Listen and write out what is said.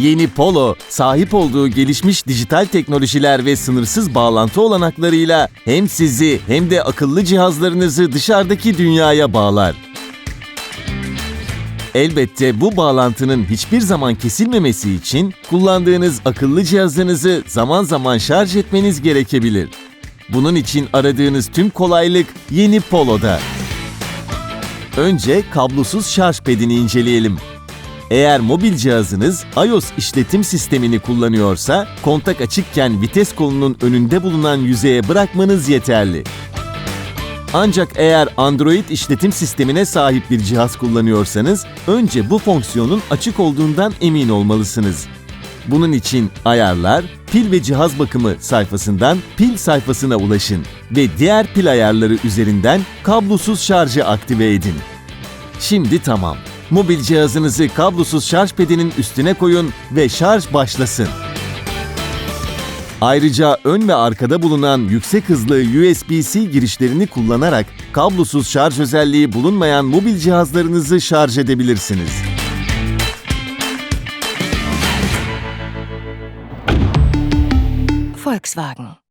Yeni Polo, sahip olduğu gelişmiş dijital teknolojiler ve sınırsız bağlantı olanaklarıyla hem sizi hem de akıllı cihazlarınızı dışarıdaki dünyaya bağlar. Elbette bu bağlantının hiçbir zaman kesilmemesi için kullandığınız akıllı cihazınızı zaman zaman şarj etmeniz gerekebilir. Bunun için aradığınız tüm kolaylık yeni Polo'da. Önce kablosuz şarj pedini inceleyelim. Eğer mobil cihazınız iOS işletim sistemini kullanıyorsa, kontak açıkken vites kolunun önünde bulunan yüzeye bırakmanız yeterli. Ancak eğer Android işletim sistemine sahip bir cihaz kullanıyorsanız, önce bu fonksiyonun açık olduğundan emin olmalısınız. Bunun için ayarlar, pil ve cihaz bakımı sayfasından pil sayfasına ulaşın ve diğer pil ayarları üzerinden kablosuz şarjı aktive edin. Şimdi tamam. Mobil cihazınızı kablosuz şarj pedinin üstüne koyun ve şarj başlasın. Ayrıca ön ve arkada bulunan yüksek hızlı USB-C girişlerini kullanarak kablosuz şarj özelliği bulunmayan mobil cihazlarınızı şarj edebilirsiniz. Volkswagen.